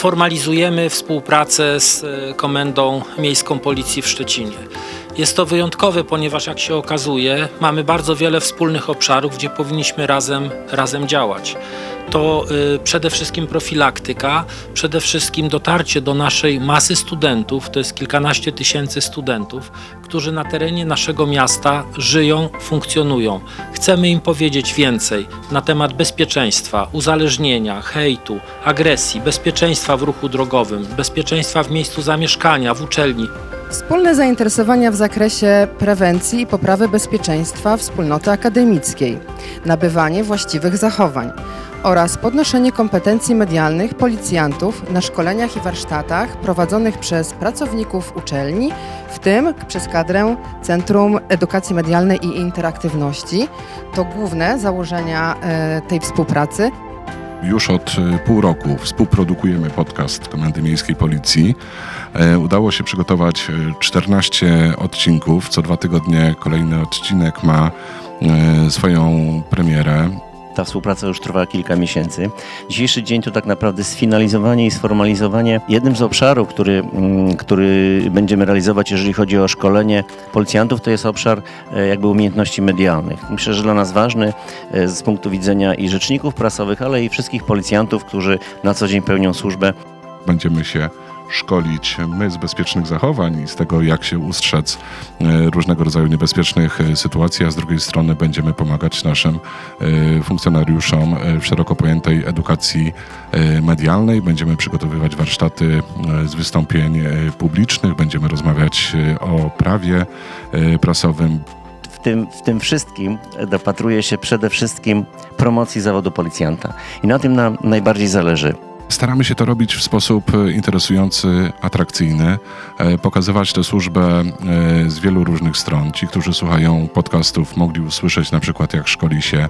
formalizujemy współpracę z e, Komendą Miejską Policji w Szczecinie. Jest to wyjątkowe, ponieważ jak się okazuje, mamy bardzo wiele wspólnych obszarów, gdzie powinniśmy razem, razem działać. To y, przede wszystkim profilaktyka, przede wszystkim dotarcie do naszej masy studentów, to jest kilkanaście tysięcy studentów, którzy na terenie naszego miasta żyją, funkcjonują. Chcemy im powiedzieć więcej na temat bezpieczeństwa, uzależnienia, hejtu, agresji, bezpieczeństwa w ruchu drogowym, bezpieczeństwa w miejscu zamieszkania, w uczelni. Wspólne zainteresowania w zakresie prewencji i poprawy bezpieczeństwa wspólnoty akademickiej, nabywanie właściwych zachowań oraz podnoszenie kompetencji medialnych policjantów na szkoleniach i warsztatach prowadzonych przez pracowników uczelni, w tym przez kadrę Centrum Edukacji Medialnej i Interaktywności. To główne założenia e, tej współpracy. Już od y, pół roku współprodukujemy podcast Komendy Miejskiej Policji. E, Udało się przygotować y, 14 odcinków. Co dwa tygodnie kolejny odcinek ma e, swoją premierę. Ta współpraca już trwa kilka miesięcy. Dzisiejszy dzień to tak naprawdę sfinalizowanie i sformalizowanie jednym z obszarów, który, mm, który będziemy realizować, jeżeli chodzi o szkolenie policjantów, to jest obszar e, jakby umiejętności medialnych. Myślę, że dla nas ważny e, z punktu widzenia i rzeczników prasowych, ale i wszystkich policjantów, którzy na co dzień pełnią służbę Będziemy się szkolić my z bezpiecznych zachowań i z tego, jak się ustrzec e, różnego rodzaju niebezpiecznych e, sytuacji, a z drugiej strony będziemy pomagać naszym e, funkcjonariuszom w szeroko pojętej edukacji medialnej. Będziemy przygotowywać warsztaty z wystąpień publicznych, będziemy rozmawiać o prawie prasowym, w tym, w tym wszystkim dopatruje się przede wszystkim promocji zawodu policjanta. I na tym nam najbardziej zależy. Staramy się to robić w sposób e, interesujący, atrakcyjny, e, pokazywać tę służbę e, z wielu różnych stron. Ci, którzy słuchają podcastów, mogli usłyszeć na przykład, jak szkoli się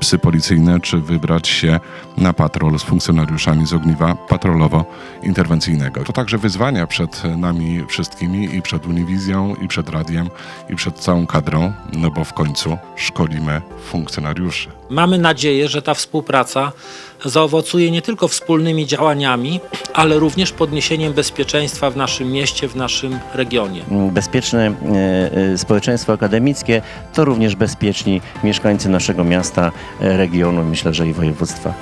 psy policyjne, czy wybrać się na patrol z funkcjonariuszami z ogniwa patrolowo-interwencyjnego. To także wyzwania przed nami wszystkimi i przed Uniwizją, i przed radiem, i przed całą kadrą, no bo w końcu szkolimy funkcjonariuszy. Mamy nadzieję, że ta współpraca zaowocuje nie tylko wspólnymi działaniami, ale również podniesieniem bezpieczeństwa w naszym mieście, w naszym regionie. Bezpieczne e, e, społeczeństwo akademickie to również bezpieczni mieszkańcy naszego miasta, e, regionu, myślę, że i województwa.